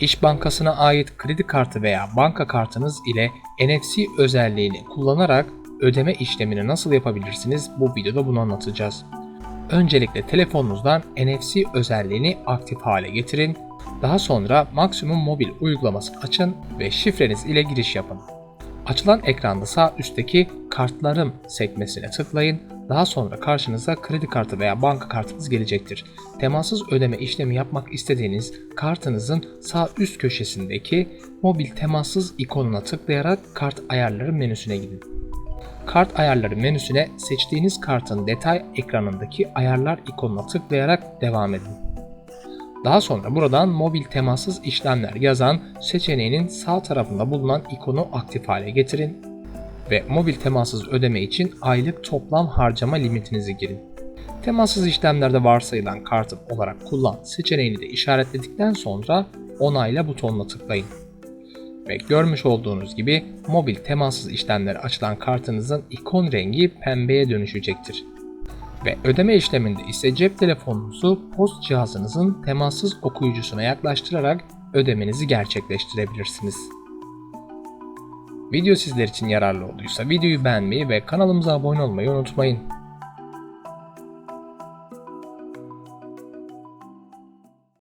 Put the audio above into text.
İş Bankası'na ait kredi kartı veya banka kartınız ile NFC özelliğini kullanarak ödeme işlemini nasıl yapabilirsiniz bu videoda bunu anlatacağız. Öncelikle telefonunuzdan NFC özelliğini aktif hale getirin. Daha sonra Maksimum Mobil uygulamasını açın ve şifreniz ile giriş yapın. Açılan ekranda sağ üstteki kartlarım sekmesine tıklayın. Daha sonra karşınıza kredi kartı veya banka kartınız gelecektir. Temassız ödeme işlemi yapmak istediğiniz kartınızın sağ üst köşesindeki mobil temassız ikonuna tıklayarak kart ayarları menüsüne gidin. Kart ayarları menüsüne seçtiğiniz kartın detay ekranındaki ayarlar ikonuna tıklayarak devam edin. Daha sonra buradan mobil temassız işlemler yazan seçeneğinin sağ tarafında bulunan ikonu aktif hale getirin ve mobil temassız ödeme için aylık toplam harcama limitinizi girin. Temassız işlemlerde varsayılan kartım olarak kullan seçeneğini de işaretledikten sonra onayla butonuna tıklayın. Ve görmüş olduğunuz gibi mobil temassız işlemleri açılan kartınızın ikon rengi pembeye dönüşecektir. Ve ödeme işleminde ise cep telefonunuzu post cihazınızın temassız okuyucusuna yaklaştırarak ödemenizi gerçekleştirebilirsiniz. Video sizler için yararlı olduysa videoyu beğenmeyi ve kanalımıza abone olmayı unutmayın.